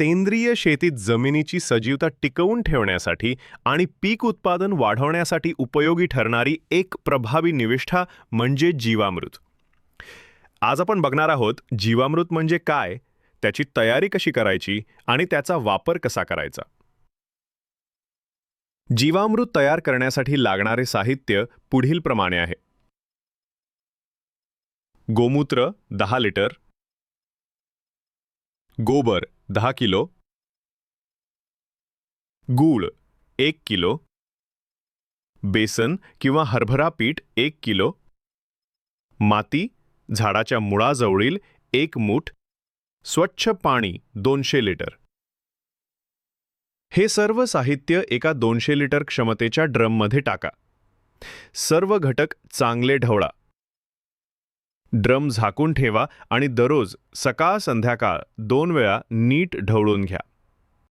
सेंद्रिय शेतीत जमिनीची सजीवता टिकवून ठेवण्यासाठी आणि पीक उत्पादन वाढवण्यासाठी उपयोगी ठरणारी एक प्रभावी निविष्ठा म्हणजे जीवामृत. आज आपण बघणार आहोत जीवामृत म्हणजे काय त्याची तयारी कशी करायची आणि त्याचा वापर कसा करायचा. जीवामृत तयार करण्यासाठी लागणारे साहित्य पुढील प्रमाणे आहे. गोमूत्र दहा लिटर गोबर दहा किलो. गूळ एक किलो. बेसन किंवा हरभरा पीठ एक किलो. माती झाडाच्या मुळाजवळील एक मूठ. स्वच्छ पाणी दोनशे लिटर. हे सर्व साहित्य एका दोनशे लिटर क्षमतेच्या ड्रममध्ये टाका. सर्व घटक चांगले ढवळा. ड्रम झाकून ठेवा आणि दररोज सकाळ संध्याकाळ दोन वेळा नीट ढवळून घ्या.